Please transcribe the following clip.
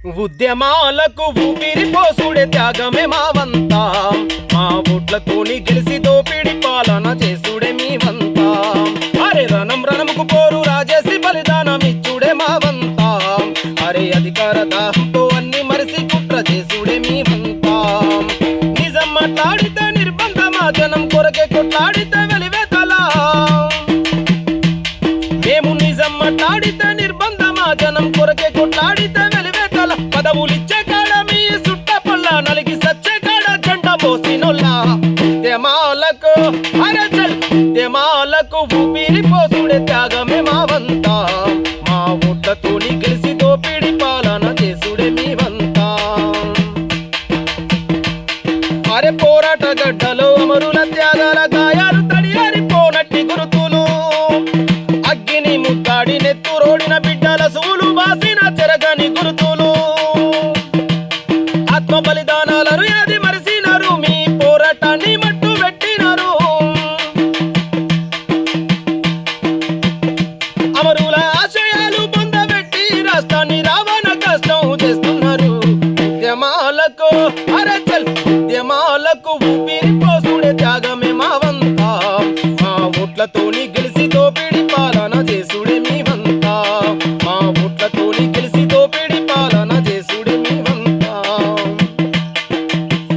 ఉద్యమాలకు ఊపిరి పోసుడే త్యాగమే మావంతా మా ఓట్లతోని గెలిసి దోపిడి పాలన చేసుడే మీవంతా అరే రణం రణముకు పోరు రాజేసి బలిదానం ఇచ్చుడే మావంతా అరే అధికార దాహంతో అన్ని మరిసి కుట్ర చేసుడే మీవంతా నిజం మాట్లాడితే నిర్బంధ మా జనం కొరకే కొట్లాడితే వెలివేతలా. మేము నిజం మాట్లాడితే నిర్బంధ మా జనం కొరకే పదవులిచ్చే కాడ మీ సుట్ట పొల్ల నలిగి సచ్చే కాడ జెండ మోసినొల్లా ఉద్యమాలకు అరచల్ ఉద్యమాలకు ఊపిరి పోసుడే త్యాగమే మావంతా మా ఓట్లతోని గెలిసి దోపిడి పాలన చేసుడే మీవంతా అరే పోరాట గడ్డలో అమరుల త్యాగాల గాయాలు తడియారి పోనట్టి గురుతులు. అగ్గిని ముద్దాడి నెత్తురోడిన బిడ్డల సూలు బాసిన చెరగని గురుతులు ఆత్మ బలిదానాలను ఏది మరిసినారు. మీ పోరాటాన్ని మట్టు పెట్టినారు. అమరుల ఆశయాలు పొందబెట్టి రాష్ట్రాన్ని రావణ కష్టం చేస్తున్నారు. ఉద్యమాలకు అరచల్ ఉద్యమాలకు ఊపిరి పోసుడే త్యాగమే మా వంత. మా ఓట్లతోని గెలిసి దోపిడి పాలన చేసుడే మీ వంత. మా ఓట్లతోని గెలిసి